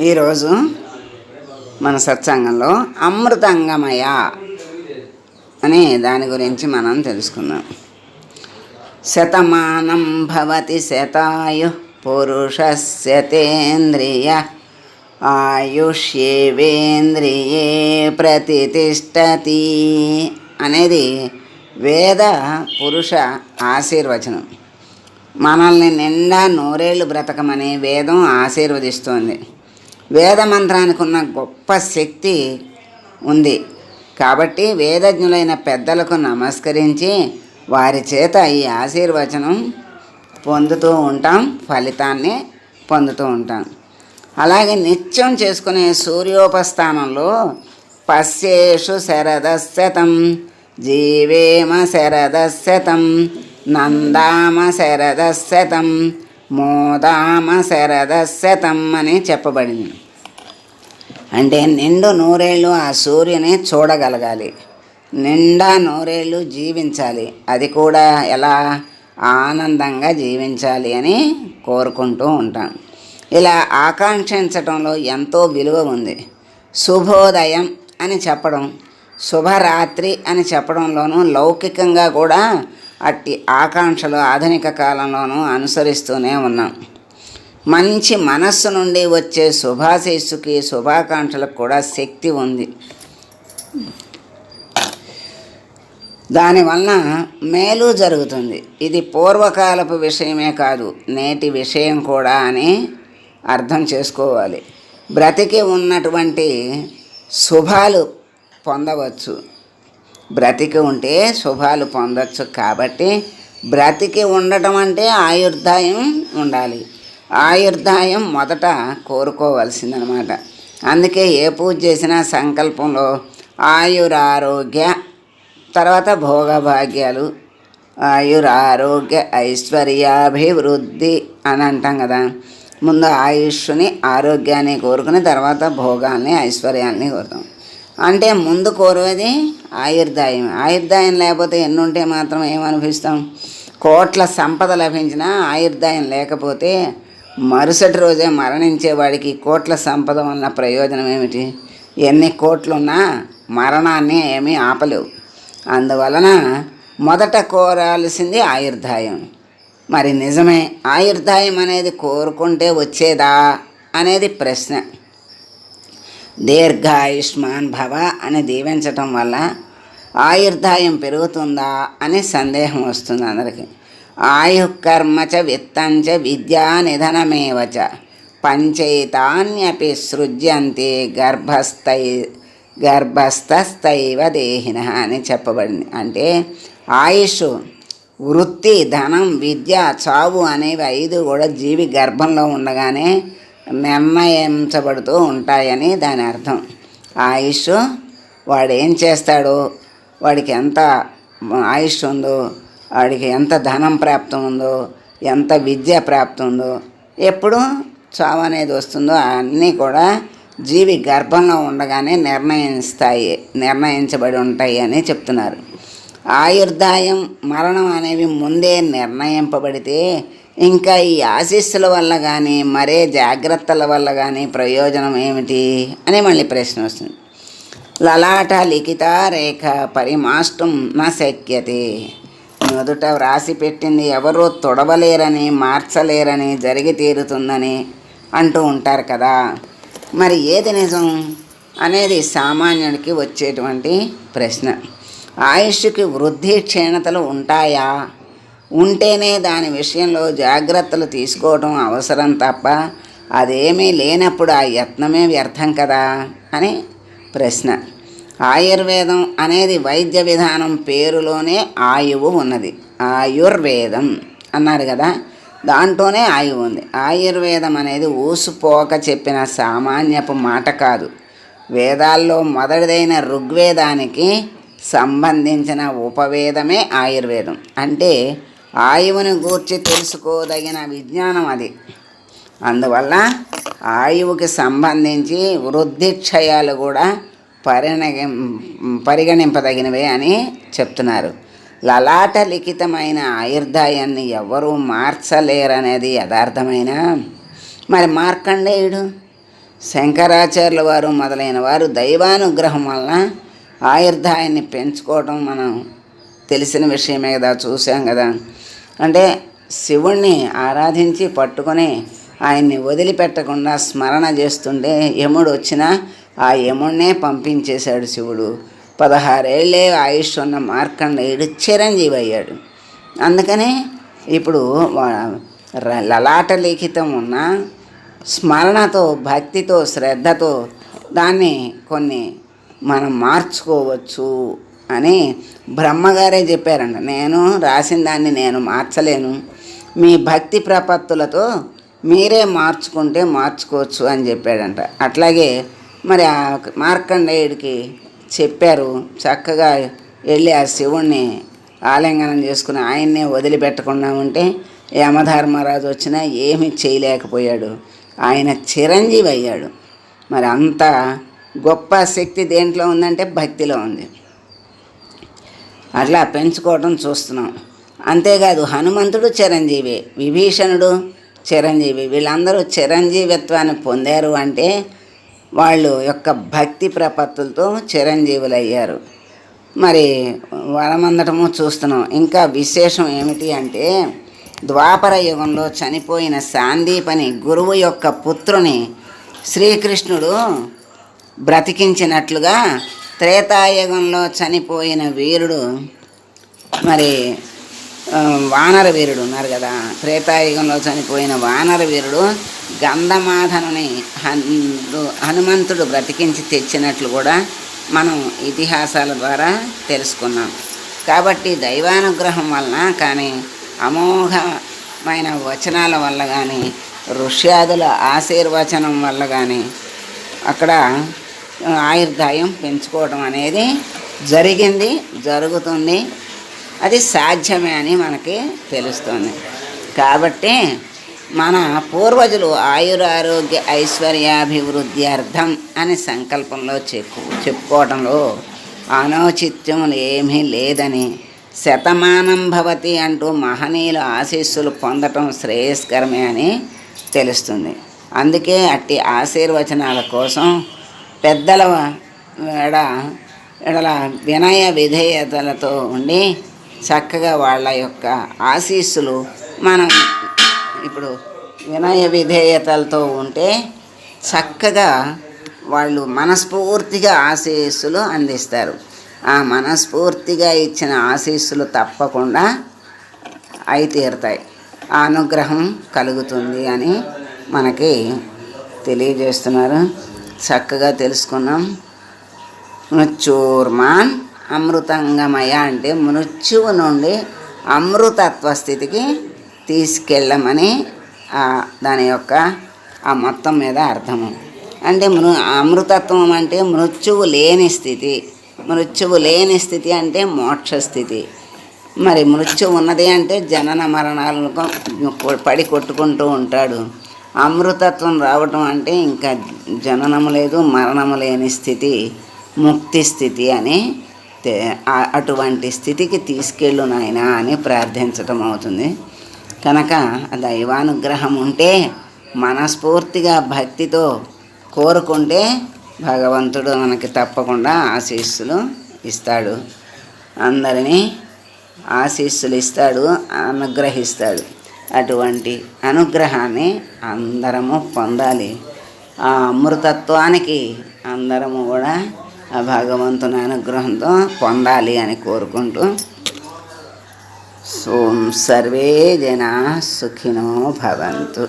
ఈరోజు మన సత్సంగంలో అమృతంగమయ అనే దాని గురించి మనం తెలుసుకుందాం. శతమానం భవతి శతాయు పురుషస్యతేంద్రియ ఆయుష్యేవేంద్రియే ప్రతిష్టతి అనేది వేద పురుష ఆశీర్వచనం. మనల్ని నిండా నూరేళ్ళు బ్రతకమని వేదం ఆశీర్వదిస్తోంది. వేద మంత్రానికి ఉన్న గొప్ప శక్తి ఉంది. కాబట్టి వేదజ్ఞులైన పెద్దలకు నమస్కరించి వారి చేత ఈ ఆశీర్వచనం పొందుతూ ఉంటాం ఫలితాన్ని పొందుతూ ఉంటాం. అలాగే నిత్యం చేసుకునే సూర్యోపస్థానంలో పశ్యేషు శరదశతం జీవేమ శరదశతం నందామ శరదశతం మోదామ శరదశతం అని చెప్పబడింది. అంటే నిండు నూరేళ్ళు ఆ సూర్యుని చూడగలగాలి. నిండా నూరేళ్ళు జీవించాలి. అది కూడా ఎలా? ఆనందంగా జీవించాలి అని కోరుకుంటూ ఉంటాం. ఇలా ఆకాంక్షించటంలో ఎంతో విలువ ఉంది. శుభోదయం అని చెప్పడం శుభరాత్రి అని చెప్పడంలోనూ లౌకికంగా కూడా అట్టి ఆకాంక్షలు ఆధునిక కాలంలోనూ అనుసరిస్తూనే ఉన్నాం. మంచి మనస్సు నుండి వచ్చే శుభాశీస్సుకి శుభాకాంక్షలకు కూడా శక్తి ఉంది. దానివలన మేలు జరుగుతుంది. ఇది పూర్వకాలపు విషయమే కాదు నేటి విషయం కూడా అని అర్థం చేసుకోవాలి. బ్రతికి ఉన్నటువంటి శుభాలు పొందవచ్చు. బ్రతికి ఉంటే శుభాలు పొందొచ్చు కాబట్టి బ్రతికి ఉండటం అంటే ఆయుర్దాయం ఉండాలి. ఆయుర్దాయం మొదట కోరుకోవాల్సిందనమాట. అందుకే ఏ పూజ చేసినా సంకల్పంలో ఆయురారోగ్య తర్వాత భోగభాగ్యాలు. ఆయురారోగ్య ఐశ్వర్యాభివృద్ధి అని అంటాం కదా. ముందు ఆయుష్ని ఆరోగ్యాన్ని కోరుకుని తర్వాత భోగాల్ని ఐశ్వర్యాల్ని కోరుతాం. అంటే ముందు కోరేది ఆయుర్దాయం. ఆయుర్దాయం లేకపోతే ఎన్ని ఉంటే మాత్రం ఏమనిపిస్తాం? కోట్ల సంపద లభించినా ఆయుర్దాయం లేకపోతే మరుసటి రోజే మరణించే వాడికి కోట్ల సంపద ఉన్న ప్రయోజనం ఏమిటి? ఎన్ని కోట్లున్నా మరణాన్ని ఏమీ ఆపలేవు. అందువలన మొదట కోరాల్సింది ఆయుర్దాయం. మరి నిజమే ఆయుర్దాయం అనేది కోరుకుంటే వచ్చేదా? అనేది ప్రశ్న. దీర్ఘాయుష్మాన్ భవ అని దీవించటం వల్ల ఆయుర్దాయం పెరుగుతుందా అని సందేహం వస్తుంది అందరికీ. ఆయుకర్మచ విత్తంచ విద్యా నిధనమేవచ పంచైతాన్యపి సృజ్యంతే గర్భస్థై గర్భస్థస్థైవ దేహిన అని చెప్పబడింది. అంటే ఆయుష్ వృత్తి ధనం విద్య చావు అనేవి ఐదు కూడా జీవి గర్భంలో ఉండగానే నిర్ణయించబడుతూ ఉంటాయని దాని అర్థం. ఆయుష్ వాడు ఏం చేస్తాడో? వాడికి ఎంత ఆయుష్ ఉందో వాడికి ఎంత ధనం ప్రాప్తం ఉందో ఎంత విద్య ప్రాప్తం ఉందో ఎప్పుడు చావు అనేది వస్తుందో అన్నీ కూడా జీవి గర్భంలో ఉండగానే నిర్ణయిస్తాయి నిర్ణయించబడి ఉంటాయి అని చెప్తున్నారు. ఆయుర్దాయం మరణం అనేవి ముందే నిర్ణయింపబడితే ఇంకా ఈ ఆశీస్సుల వల్ల కానీ మరే జాగ్రత్తల వల్ల కానీ ప్రయోజనం ఏమిటి అని మళ్ళీ ప్రశ్న వస్తుంది. లలాట లిఖిత రేఖ పరిమాష్టం నా శక్యతే నుదుట వ్రాసి పెట్టింది ఎవరూ తొడవలేరని మార్చలేరని జరిగి తీరుతుందని అంటూ ఉంటారు కదా. మరి ఏది నిజం అనేది సామాన్యుడికి వచ్చేటువంటి ప్రశ్న. ఆయుష్కి వృద్ధి క్షీణతలు ఉంటాయా? ఉంటేనే దాని విషయంలో జాగ్రత్తలు తీసుకోవడం అవసరం తప్ప అదేమీ లేనప్పుడు ఆ యత్నమే వ్యర్థం కదా అని ప్రశ్న. ఆయుర్వేదం అనేది వైద్య విధానం పేరులోనే ఆయువు ఉన్నది. ఆయుర్వేదం అన్నారు కదా దాంట్లోనే ఆయువు ఉంది. ఆయుర్వేదం అనేది ఊసుపోక చెప్పిన సామాన్యపు మాట కాదు. వేదాల్లో మొదటిదైన ఋగ్వేదానికి సంబంధించిన ఉపవేదమే ఆయుర్వేదం. అంటే ఆయువుని గూర్చి తెలుసుకోదగిన విజ్ఞానం అది. అందువల్ల ఆయువుకి సంబంధించి వృద్ధి క్షయాలు కూడా పరిణగి పరిగణింపదగినవే అని చెప్తున్నారు. లలాట లిఖితమైన ఆయుర్దాయాన్ని ఎవరూ మార్చలేరనేది యథార్థమైన? మరి మార్కండేయుడు శంకరాచార్యుల వారు మొదలైన వారు దైవానుగ్రహం వలన ఆయుర్దాయాన్ని పెంచుకోవటం మనం తెలిసిన విషయమే కదా చూసాం కదా. అంటే శివుణ్ణి ఆరాధించి పట్టుకొని ఆయన్ని వదిలిపెట్టకుండా స్మరణ చేస్తుంటే యముడు వచ్చినా ఆ యముడినే పంపించేశాడు శివుడు. పదహారేళ్ళే ఆయుష్ ఉన్న మార్కండేయుడు చిరంజీవి అయ్యాడు. అందుకనే ఇప్పుడు వా- లలాట లిఖితం ఉన్న స్మరణతో భక్తితో శ్రద్ధతో దాన్ని కొన్ని మనం మార్చుకోవచ్చు. అని బ్రహ్మగారే చెప్పారంట. నేను రాసిన దాన్ని నేను మార్చలేను. మీ భక్తి ప్రపత్తులతో మీరే మార్చుకుంటే మార్చుకోవచ్చు అని చెప్పాడంట. అట్లాగే మరి ఆ మార్కండేయుడికి చెప్పారు. చక్కగా వెళ్ళి ఆ శివుణ్ణి ఆలింగనం చేసుకుని ఆయన్నే వదిలిపెట్టకుండా ఉంటే యమధర్మరాజు వచ్చినా ఏమీ చేయలేకపోయాడు. ఆయన చిరంజీవి అయ్యాడు. మరి అంత గొప్ప శక్తి దేంట్లో ఉందంటే భక్తిలో ఉంది. అట్లా పెంచుకోవడం చూస్తున్నాం. అంతేకాదు హనుమంతుడు చిరంజీవి విభీషణుడు చిరంజీవి వీళ్ళందరూ చిరంజీవిత్వాన్ని పొందారు అంటే వాళ్ళు యొక్క భక్తి ప్రపత్తులతో చిరంజీవులు అయ్యారు మరి వరమందటము చూస్తున్నాం. ఇంకా విశేషం ఏమిటి అంటే ద్వాపర యుగంలో చనిపోయిన సాందీపని గురువు యొక్క పుత్రుని శ్రీకృష్ణుడు బ్రతికించినట్లుగా త్రేతాయుగంలో చనిపోయిన వీరుడు మరి వానర వీరుడు ఉన్నారు కదా. త్రేతాయుగంలో చనిపోయిన వానర వీరుడు గంధమాధనుని హను హనుమంతుడు బ్రతికించి తెచ్చినట్లు కూడా మనం ఇతిహాసాల ద్వారా తెలుసుకున్నాం. కాబట్టి దైవానుగ్రహం వలన కానీ అమోఘమైన వచనాల వల్ల కానీ ఋష్యాదుల ఆశీర్వచనం వల్ల కానీ అక్కడ ఆయుర్దాయం పెంచుకోవడం అనేది జరిగింది జరుగుతుంది. అది సాధ్యమే అని మనకి తెలుస్తుంది. కాబట్టి మన పూర్వజులు ఆయురారోగ్య ఐశ్వర్యాభివృద్ధి అర్థం అనే సంకల్పంలో చెప్పు చెప్పుకోవడంలో అనౌచిత్యములు ఏమీ లేదని శతమానం భవతి అంటూ మహనీయుల ఆశీస్సులు పొందటం శ్రేయస్కరమే అని తెలుస్తుంది. అందుకే అట్టి ఆశీర్వచనాల కోసం పెద్దల ఎడ ఎడల వినయ విధేయతలతో ఉండి చక్కగా వాళ్ళ యొక్క ఆశీస్సులు మనం ఇప్పుడు వినయ విధేయతలతో ఉంటే చక్కగా వాళ్ళు మనస్ఫూర్తిగా ఆశీస్సులు అందిస్తారు. ఆ మనస్ఫూర్తిగా ఇచ్చిన ఆశీస్సులు తప్పకుండా అయి తీరుతాయి. ఆ అనుగ్రహం కలుగుతుంది అని మనకి తెలియజేస్తున్నారు. చక్కగా తెలుసుకున్నాం. మృత్యుర్మాన్ అమృతంగమయ అంటే మృత్యువు నుండి అమృతత్వ స్థితికి తీసుకెళ్ళమని దాని యొక్క ఆ మొత్తం మీద అర్థము. అంటే మృ అమృతత్వం అంటే మృత్యువు లేని స్థితి. మృత్యువు లేని స్థితి అంటే మోక్ష స్థితి. మరి మృత్యు ఉన్నది అంటే జనన మరణాలను పడి కొట్టుకుంటూ ఉంటాడు. అమృతత్వం రావటం అంటే ఇంకా జననము లేదు మరణము లేని స్థితి ముక్తి స్థితి అని అటువంటి స్థితికి తీసుకెళ్ళు నాయన అని ప్రార్థించటం అవుతుంది. కనుక దైవానుగ్రహం ఉంటే మనస్ఫూర్తిగా భక్తితో కోరుకుంటే భగవంతుడు మనకి తప్పకుండా ఆశీస్సులు ఇస్తాడు. అందరినీ ఆశీస్సులు ఇస్తాడు అనుగ్రహిస్తాడు. అటువంటి అనుగ్రహాన్ని అందరము పొందాలి. ఆ అమృతత్వానికి అందరము కూడా ఆ భగవంతుని అనుగ్రహంతో పొందాలి అని కోరుకుంటూ సోం సర్వే జనా సుఖినో భవంతు.